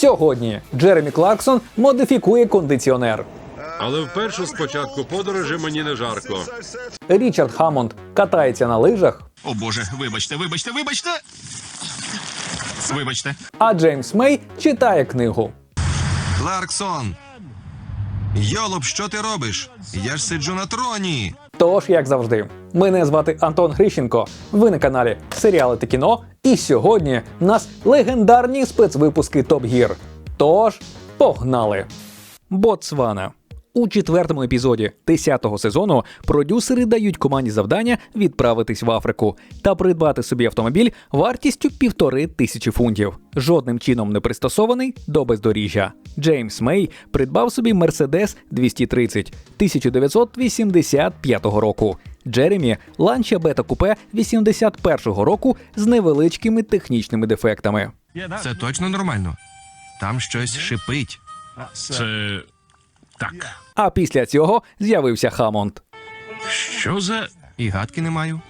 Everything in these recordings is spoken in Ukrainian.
Сьогодні Джеремі Клаксон модифікує кондиціонер. Але вперше спочатку подорожі мені не жарко. Річард Хамонд катається на лижах, О боже, вибачте, вибачте, вибачте. Вибачте. а Джеймс Мей читає книгу. Кларксон. Йолоп, що ти робиш? Я ж сиджу на троні. Тож, як завжди, мене звати Антон Грищенко. Ви на каналі Серіали та кіно. І сьогодні в нас легендарні спецвипуски Топ Гір. Тож, погнали! Ботсвана. У четвертому епізоді 10-го сезону продюсери дають команді завдання відправитись в Африку та придбати собі автомобіль вартістю півтори тисячі фунтів, жодним чином не пристосований до бездоріжжя. Джеймс Мей придбав собі Mercedes 230 1985 року. Джеремі ланча бета купе 81-го року з невеличкими технічними дефектами. Це точно нормально. Там щось шипить. Це так. А після цього з'явився Хамонд. Що за І гадки не маю.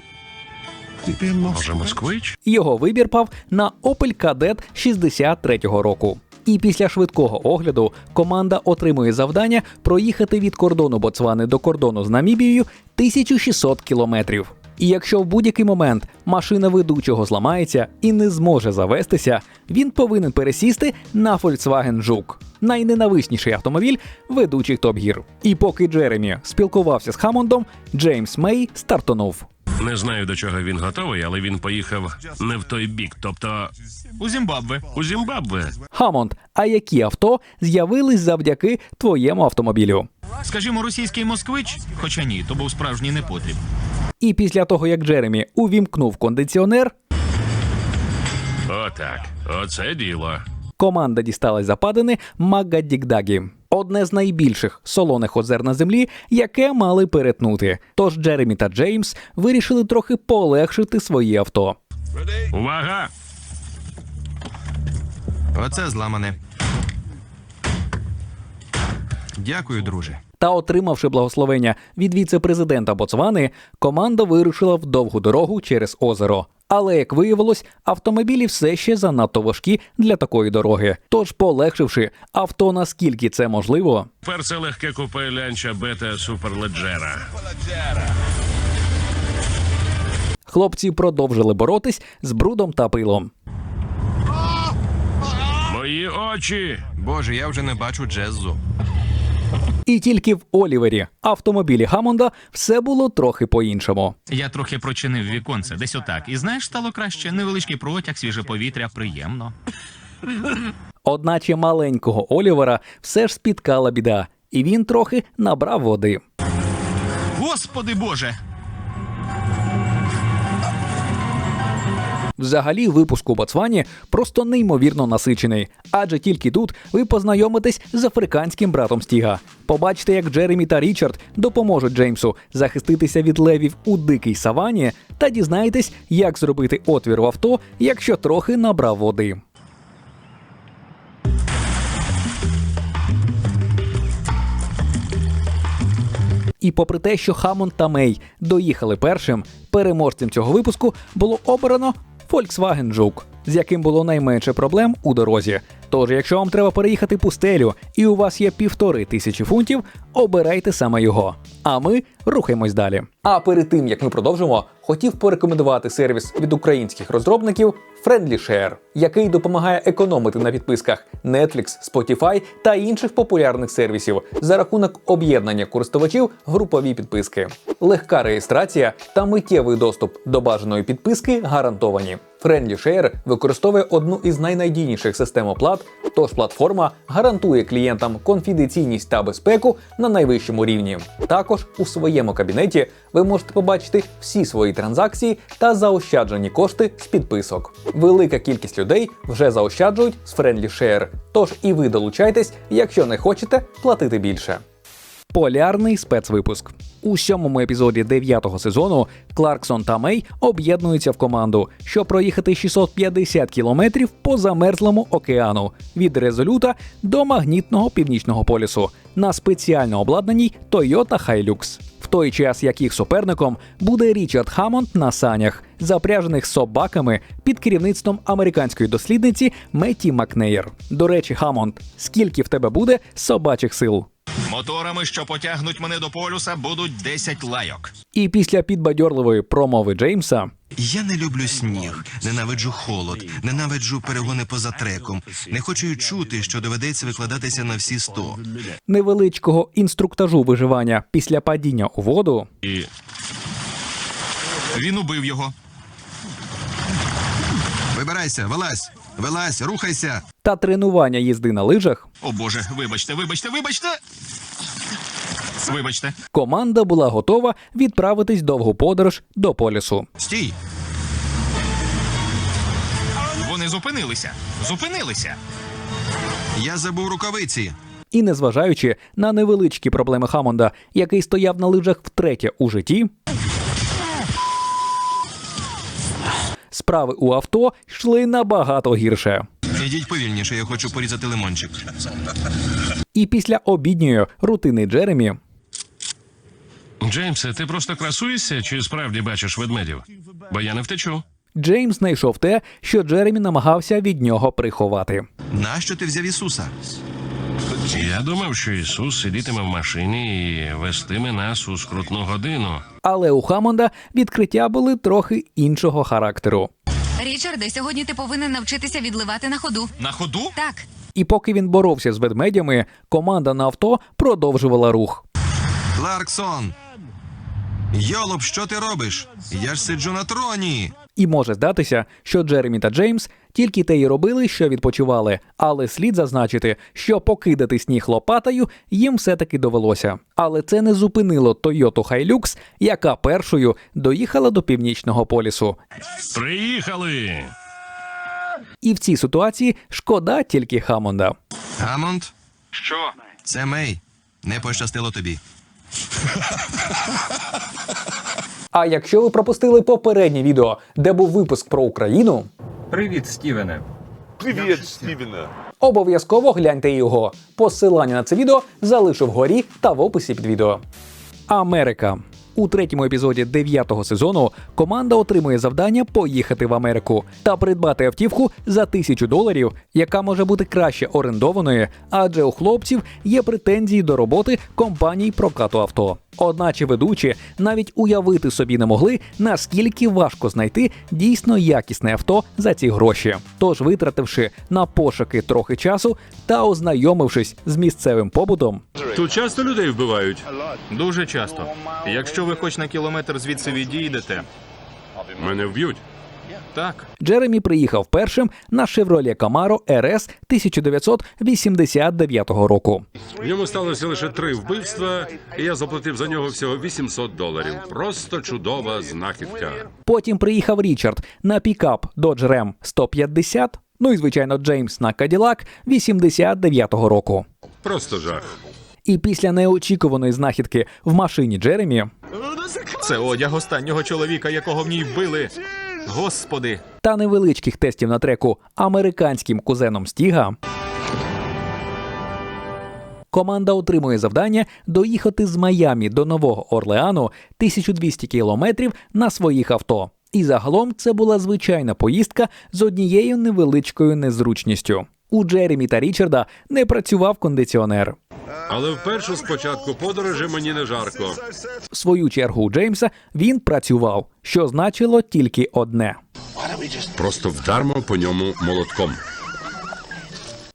може москвич? Його вибір пав на Opel Kadett 63-го року. І після швидкого огляду команда отримує завдання проїхати від кордону Боцвани до кордону з Намібією 1600 кілометрів. І якщо в будь-який момент машина ведучого зламається і не зможе завестися, він повинен пересісти на Volkswagen Жук, найненависніший автомобіль ведучих топ-гір. І поки Джеремі спілкувався з Хамондом, Джеймс Мей стартонув. Не знаю до чого він готовий, але він поїхав не в той бік, тобто У Зімбабве. у Зімбабве. Хамонд, а які авто з'явились завдяки твоєму автомобілю? Скажімо, російський москвич, хоча ні, то був справжній непотріб. І після того, як Джеремі увімкнув кондиціонер, Отак. Оце діло. команда дісталась западини Магаддікдагі. Одне з найбільших солоних озер на землі, яке мали перетнути. Тож Джеремі та Джеймс вирішили трохи полегшити свої авто. Увага! Оце зламане. Дякую, друже. Та, отримавши благословення від віце-президента Боцвани, команда вирушила в довгу дорогу через озеро. Але як виявилось, автомобілі все ще занадто важкі для такої дороги. Тож, полегшивши авто наскільки це можливо, Перце легке купе лянча бета суперледжера. хлопці продовжили боротись з брудом та пилом. Мої очі! Боже, я вже не бачу джезу. І тільки в Олівері, автомобілі Гамонда, все було трохи по-іншому. Я трохи прочинив віконце, десь отак. І знаєш, стало краще. Невеличкий протяг, свіже повітря, приємно. Одначе маленького Олівера все ж спіткала біда, і він трохи набрав води. Господи Боже! Взагалі, випуск у Ботсвані просто неймовірно насичений, адже тільки тут ви познайомитесь з африканським братом Стіга. Побачите, як Джеремі та Річард допоможуть Джеймсу захиститися від левів у дикій савані, та дізнаєтесь, як зробити отвір в авто, якщо трохи набрав води. І попри те, що Хамон та Мей доїхали першим, переможцем цього випуску було обрано Volkswagen Жук, з яким було найменше проблем у дорозі. Тож, якщо вам треба переїхати пустелю і у вас є півтори тисячі фунтів, обирайте саме його. А ми рухаємось далі. А перед тим як ми продовжимо, хотів порекомендувати сервіс від українських розробників FriendlyShare, який допомагає економити на підписках Netflix, Spotify та інших популярних сервісів за рахунок об'єднання користувачів групові підписки. Легка реєстрація та миттєвий доступ до бажаної підписки гарантовані. FriendlyShare використовує одну із найнадійніших систем оплат, тож платформа гарантує клієнтам конфіденційність та безпеку на найвищому рівні. Також у своєму кабінеті ви можете побачити всі свої транзакції та заощаджені кошти з підписок. Велика кількість людей вже заощаджують з FriendlyShare, тож і ви долучайтесь, якщо не хочете платити більше. Полярний спецвипуск у сьомому епізоді дев'ятого сезону Кларксон та Мей об'єднуються в команду, щоб проїхати 650 кілометрів по замерзлому океану від резолюта до магнітного північного полюсу на спеціально обладнаній Toyota Hilux. в той час як їх суперником буде Річард Хамонд на санях, запряжених собаками під керівництвом американської дослідниці Метті Макнеєр. До речі, Хамонд, скільки в тебе буде собачих сил? Моторами, що потягнуть мене до полюса, будуть 10 лайок. І після підбадьорливої промови Джеймса Я не люблю сніг, ненавиджу холод, ненавиджу перегони поза треком. Не хочу й чути, що доведеться викладатися на всі сто. невеличкого інструктажу виживання після падіння у воду, І Він убив його. Вибирайся, вилазь, вилазь, рухайся. Та тренування їзди на лижах, О боже, вибачте, вибачте, вибачте. Вибачте. команда була готова відправитись довгу подорож до полісу. Стій! Вони зупинилися. Зупинилися. Я забув рукавиці. І незважаючи на невеличкі проблеми Хамонда, який стояв на лижах втретє у житті, справи у авто йшли набагато гірше. Ідіть повільніше, я хочу порізати лимончик. І після обідньої рутини Джеремі Джеймсе, ти просто красуєшся чи справді бачиш ведмедів? Бо я не втечу. Джеймс знайшов те, що Джеремі намагався від нього приховати. Нащо ти взяв Ісуса? Я думав, що Ісус сидітиме в машині і вестиме нас у скрутну годину. Але у Хамонда відкриття були трохи іншого характеру. Річарде, сьогодні ти повинен навчитися відливати на ходу. На ходу? Так, І поки він боровся з ведмедями, команда на авто продовжувала рух. Ларксон. Йолоп, що ти робиш? Я ж сиджу на троні. І може здатися, що Джеремі та Джеймс тільки те й робили, що відпочивали, але слід зазначити, що покидати сніг лопатою їм все-таки довелося. Але це не зупинило Тойоту Хайлюкс, яка першою доїхала до північного полісу. Приїхали! І в цій ситуації шкода тільки Хамонда. Гамонд, Що? це Мей. Не пощастило тобі. А якщо ви пропустили попереднє відео, де був випуск про Україну, Привіт, Стівене. Привіт, Стівене. обов'язково гляньте його. Посилання на це відео залишу вгорі та в описі під відео. Америка. У третьому епізоді дев'ятого сезону команда отримує завдання поїхати в Америку та придбати автівку за тисячу доларів, яка може бути краще орендованої, адже у хлопців є претензії до роботи компаній прокату авто. Одначе ведучі навіть уявити собі не могли, наскільки важко знайти дійсно якісне авто за ці гроші. Тож, витративши на пошуки трохи часу та ознайомившись з місцевим побутом, Тут часто людей вбивають. Дуже часто. Якщо ви хоч на кілометр звідси відійдете, Мене вб'ють. Так. Джеремі приїхав першим на Chevrolet Camaro RS 1989 року. В ньому сталося лише три вбивства, і я заплатив за нього всього 800 доларів. Просто чудова знахідка. Потім приїхав Річард на пікап Dodge Ram 150, ну і звичайно Джеймс на Cadillac 89 року. Просто жах. І після неочікуваної знахідки в машині Джеремі Це одяг останнього чоловіка, якого в ній вбили. Господи, та невеличких тестів на треку американським кузеном Стіга. Команда отримує завдання доїхати з Майамі до Нового Орлеану 1200 кілометрів на своїх авто. І загалом це була звичайна поїздка з однією невеличкою незручністю. У Джеремі та Річарда не працював кондиціонер. Але вперше спочатку подорожі мені не жарко. В свою чергу у Джеймса він працював, що значило тільки одне. Просто вдармо по ньому молотком.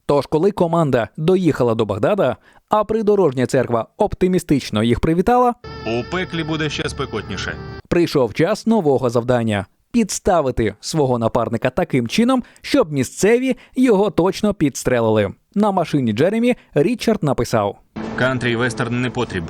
Тож, коли команда доїхала до Багдада, а придорожня церква оптимістично їх привітала, у пеклі буде ще спекотніше. прийшов час нового завдання підставити свого напарника таким чином, щоб місцеві його точно підстрелили. На машині Джеремі Річард написав: Кантрі вестерн не потріб.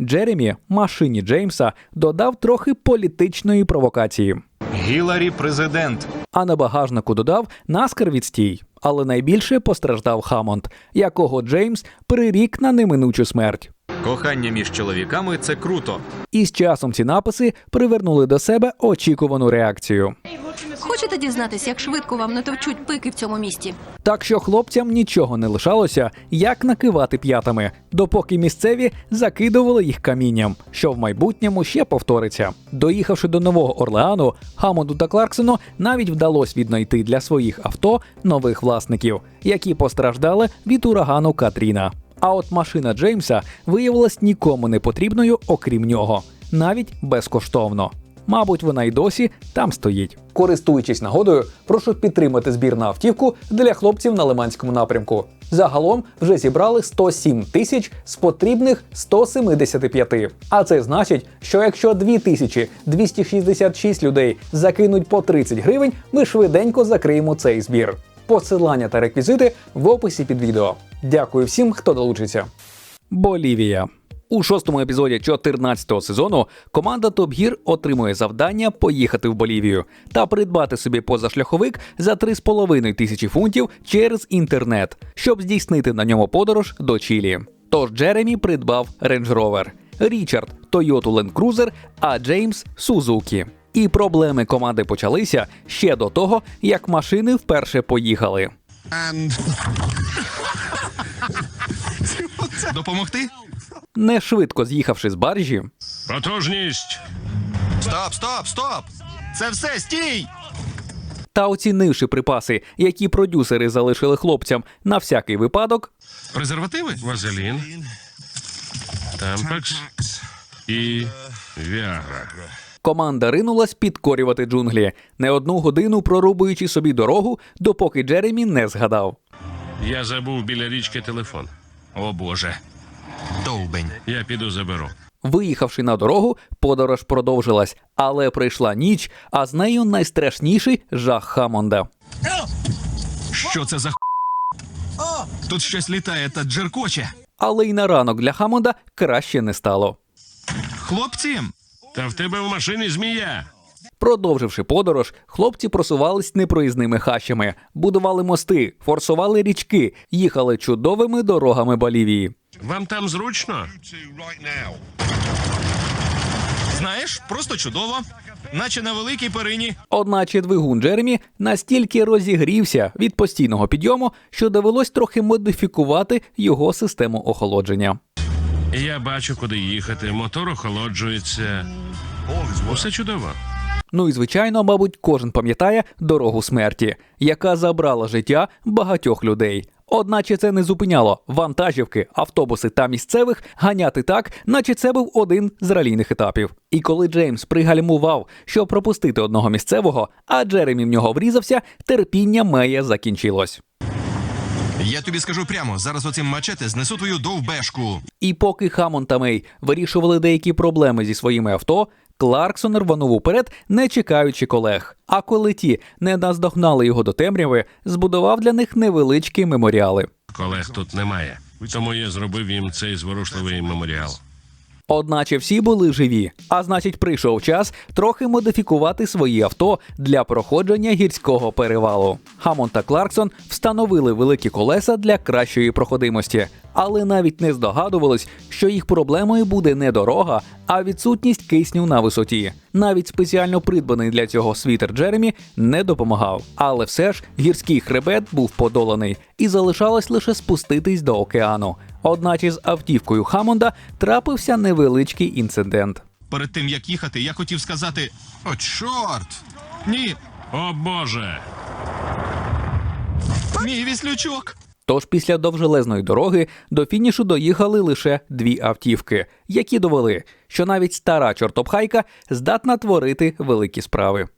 Джеремі машині Джеймса додав трохи політичної провокації. Гіларі президент. А на багажнику додав наскар відстій. Але найбільше постраждав Хамонд, якого Джеймс прирік на неминучу смерть. Кохання між чоловіками це круто. І з часом ці написи привернули до себе очікувану реакцію. Хочете дізнатися, як швидко вам натовчуть пики в цьому місті? Так що хлопцям нічого не лишалося, як накивати п'ятами, допоки місцеві закидували їх камінням, що в майбутньому ще повториться. Доїхавши до Нового Орлеану, Хамонду та Кларксону навіть вдалося віднайти для своїх авто нових власників, які постраждали від урагану Катріна. А от машина Джеймса виявилась нікому не потрібною, окрім нього, навіть безкоштовно. Мабуть, вона й досі там стоїть. Користуючись нагодою, прошу підтримати збір на автівку для хлопців на Лиманському напрямку. Загалом вже зібрали 107 тисяч з потрібних 175. А це значить, що якщо 2266 людей закинуть по 30 гривень, ми швиденько закриємо цей збір. Посилання та реквізити в описі під відео. Дякую всім, хто долучиться. Болівія. У шостому епізоді 14-го сезону команда Top Gear отримує завдання поїхати в Болівію та придбати собі позашляховик за 3,5 тисячі фунтів через інтернет, щоб здійснити на ньому подорож до Чилі. Тож Джеремі придбав Range Rover, Річард Toyota Land Cruiser, а Джеймс Сузукі. І проблеми команди почалися ще до того, як машини вперше поїхали. Допомогти? Не швидко з'їхавши з баржі, Потужність! Стоп, стоп, стоп! Це все, стій! та оцінивши припаси, які продюсери залишили хлопцям на всякий випадок, Презервативи? Вазелін, Тампекс і Віагра. Команда ринулась підкорювати джунглі, не одну годину прорубуючи собі дорогу, допоки Джеремі не згадав. Я забув біля річки телефон. О боже. Довбень. Я піду заберу. Виїхавши на дорогу, подорож продовжилась, але прийшла ніч, а з нею найстрашніший жах Хамонда. Що це за х**? Тут щось літає та джеркоче. Але й на ранок для Хамонда краще не стало. Хлопці, Та в тебе в машині змія. Продовживши подорож, хлопці просувались непроїзними хащами, будували мости, форсували річки, їхали чудовими дорогами Болівії. Вам там зручно? знаєш, просто чудово. Наче на великій перині. Одначе двигун Джеремі настільки розігрівся від постійного підйому, що довелось трохи модифікувати його систему охолодження. Я бачу, куди їхати. Мотор охолоджується. Усе чудово. Ну і звичайно, мабуть, кожен пам'ятає дорогу смерті, яка забрала життя багатьох людей. Одначе це не зупиняло вантажівки, автобуси та місцевих ганяти так, наче це був один з ралійних етапів. І коли Джеймс пригальмував, щоб пропустити одного місцевого, а Джеремі в нього врізався, терпіння Мея закінчилось. Я тобі скажу прямо, зараз оцим мачете знесу твою довбешку. І поки Хамон та Мей вирішували деякі проблеми зі своїми авто, Кларксон рванув уперед, не чекаючи колег. А коли ті не наздогнали його до темряви, збудував для них невеличкі меморіали. Колег тут немає. Тому я зробив їм цей зворушливий меморіал. Одначе всі були живі, а значить, прийшов час трохи модифікувати свої авто для проходження гірського перевалу. Хамон та Кларксон встановили великі колеса для кращої проходимості, але навіть не здогадувались, що їх проблемою буде не дорога, а відсутність кисню на висоті. Навіть спеціально придбаний для цього світер Джеремі не допомагав. Але все ж гірський хребет був подоланий, і залишалось лише спуститись до океану. Одначе з автівкою Хамонда трапився невеличкий інцидент. Перед тим як їхати, я хотів сказати: О, чорт! ні, О Боже! мій віслючок. Тож після довжелезної дороги до фінішу доїхали лише дві автівки, які довели, що навіть стара чортопхайка здатна творити великі справи.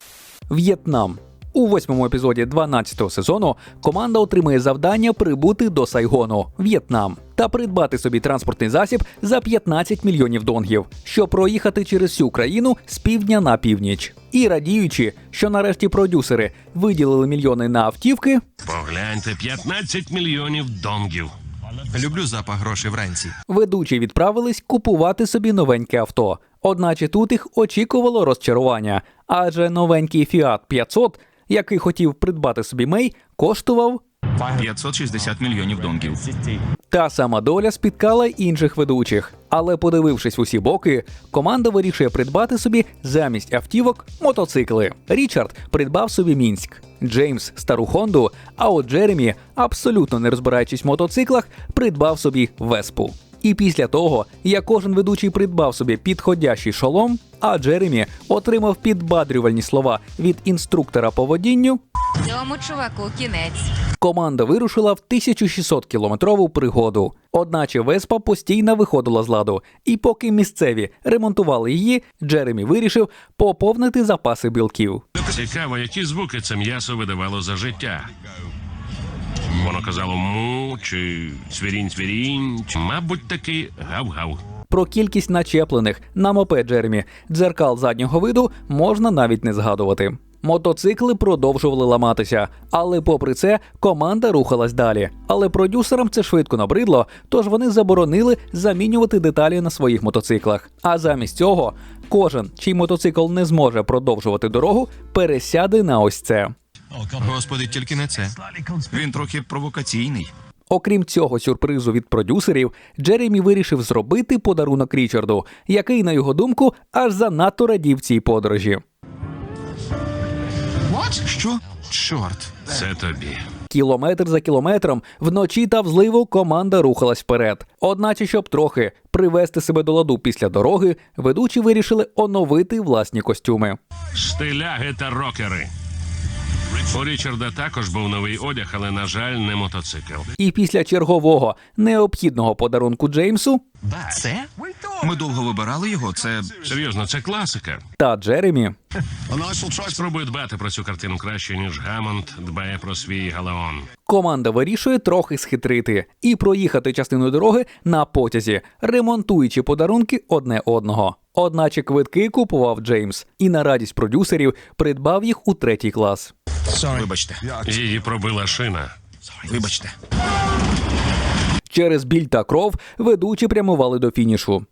В'єтнам. У восьмому епізоді 12-го сезону команда отримує завдання прибути до Сайгону, В'єтнам, та придбати собі транспортний засіб за 15 мільйонів донгів, щоб проїхати через всю країну з півдня на північ. І радіючи, що нарешті продюсери виділили мільйони на автівки, Погляньте, 15 мільйонів донгів. Люблю запах грошей вранці. ведучі відправились купувати собі новеньке авто. Одначе тут їх очікувало розчарування, адже новенький Fiat 500, який хотів придбати собі Мей, коштував 560 мільйонів донгів. Та сама доля спіткала інших ведучих. Але подивившись усі боки, команда вирішує придбати собі замість автівок мотоцикли. Річард придбав собі мінськ, Джеймс стару Хонду. А от Джеремі, абсолютно не розбираючись в мотоциклах, придбав собі веспу. І після того, як кожен ведучий придбав собі підходящий шолом, а Джеремі отримав підбадрювальні слова від інструктора по водінню, Цьому чуваку кінець. Команда вирушила в 1600 кілометрову пригоду. Одначе Веспа постійно виходила з ладу, і поки місцеві ремонтували її, Джеремі вирішив поповнити запаси білків. Цікаво, які звуки це м'ясо видавало за життя. Воно казало му чи цвірінь-цвірінь, чи, мабуть, таки гав-гав. Про кількість начеплених на мопед Джеремі дзеркал заднього виду можна навіть не згадувати. Мотоцикли продовжували ламатися, але попри це команда рухалась далі. Але продюсерам це швидко набридло, тож вони заборонили замінювати деталі на своїх мотоциклах. А замість цього кожен, чий мотоцикл не зможе продовжувати дорогу, пересяде на ось це. Господи, тільки не це. Він трохи провокаційний. Окрім цього сюрпризу від продюсерів, Джеремі вирішив зробити подарунок Річарду, який, на його думку, аж занадто радів цій подорожі. Що? Чорт. Це тобі. Кілометр за кілометром вночі та взливу команда рухалась вперед. Одначе, щоб трохи привести себе до ладу після дороги, ведучі вирішили оновити власні костюми. Стиляги та рокери. У Річарда також був новий одяг, але, на жаль, не мотоцикл. І після чергового необхідного подарунку Джеймсу Це? Ми довго вибирали його. Це Серйозно, це класика. та Джеремі Спробуй дбати про цю картину краще, ніж Гамонт дбає про свій галеон. команда вирішує трохи схитрити і проїхати частину дороги на потязі, ремонтуючи подарунки одне одного. Одначе квитки купував Джеймс і на радість продюсерів придбав їх у третій клас. вибачте. Її пробила шина. Вибачте. Через біль та кров ведучі прямували до фінішу.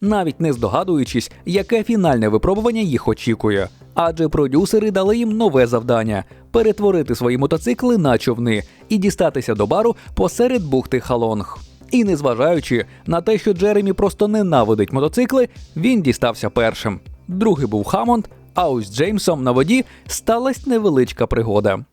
Навіть не здогадуючись, яке фінальне випробування їх очікує. Адже продюсери дали їм нове завдання перетворити свої мотоцикли на човни і дістатися до бару посеред бухти Халонг. І незважаючи на те, що Джеремі просто ненавидить мотоцикли, він дістався першим. Другий був Хамонд, а ось з Джеймсом на воді сталася невеличка пригода.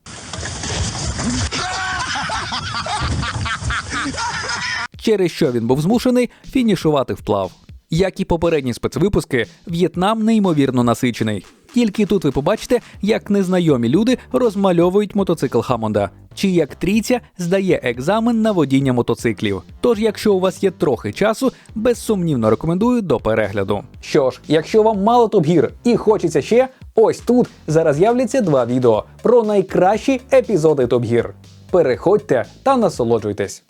через що він був змушений фінішувати вплав. Як і попередні спецвипуски, В'єтнам неймовірно насичений. Тільки тут ви побачите, як незнайомі люди розмальовують мотоцикл Хамонда, чи як трійця здає екзамен на водіння мотоциклів. Тож, якщо у вас є трохи часу, безсумнівно рекомендую до перегляду. Що ж, якщо вам мало топ-гір і хочеться ще, ось тут зараз з'являться два відео про найкращі епізоди топ-гір. Переходьте та насолоджуйтесь.